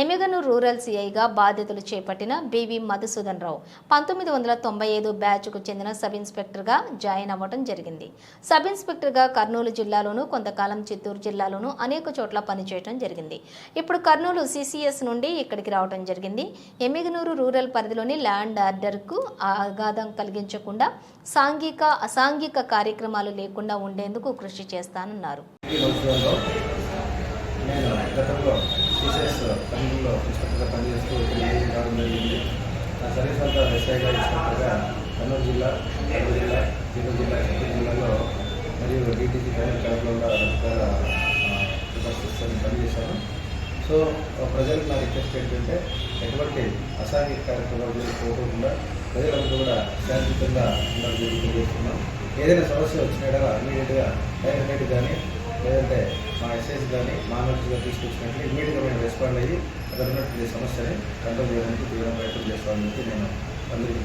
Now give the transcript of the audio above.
Emmiganur rural సీఐగా బాధ్యతలు చేపట్టిన BV Madhusudan రావు పంతొమ్మిది వందల తొంభై ఐదు బ్యాచ్కు చెందిన సబ్ ఇన్స్పెక్టర్గా జాయిన్ అవ్వడం జరిగింది. సబ్ ఇన్స్పెక్టర్గా కర్నూలు జిల్లాలోనూ కొంతకాలం చిత్తూరు జిల్లాలోనూ అనేక చోట్ల పనిచేయడం జరిగింది. ఇప్పుడు కర్నూలు సిసిఎస్ నుండి ఇక్కడికి రావడం జరిగింది. ఎమిగనూరు రూరల్ పరిధిలోని ల్యాండ్ ఆర్డర్కు ఆఘాతం కలిగించకుండా సాంఘిక అసాంఘిక కార్యక్రమాలు లేకుండా ఉండేందుకు కృషి చేస్తానన్నారు. నేను గతంలో టీచర్స్ కర్నూలులో ఇన్స్పెక్టర్గా పనిచేస్తూ ఇక్కడ కావడం జరిగింది. నా సర్వీస్ అంతా ఎస్ఐగా ఇన్స్పెక్టర్గా కర్నూలు జిల్లా కర్నూలు జిల్లా చిత్తూరు జిల్లా చిత్తూరు జిల్లాలో మరియు డిటీసీ కర్నూలు క్యాంప్లో కూడా పనిచేశాను సో ప్రజలకు నా రిక్వెస్ట్ ఏంటంటే ఎటువంటి అసాంఘిక కార్యక్రమాలు పోకుండా ప్రజలందరూ కూడా శాంతియుతంగా ఉండాలని చేస్తున్నాం ఏదైనా సమస్య వచ్చినా ఇమీడియట్గా డైరెక్ట్ కానీ లేదంటే మా ఎస్ఐస్ కానీ మా నోటీస్గా తీసుకొచ్చినట్లు ఇమీడియట్గా మేము రెస్పాండ్ అయ్యి అక్కడ ఉన్నటువంటి సమస్యని కంట్రోల్ చేయడానికి తీవ్ర ప్రయత్నం చేస్తామని చెప్పి నేను అందరికీ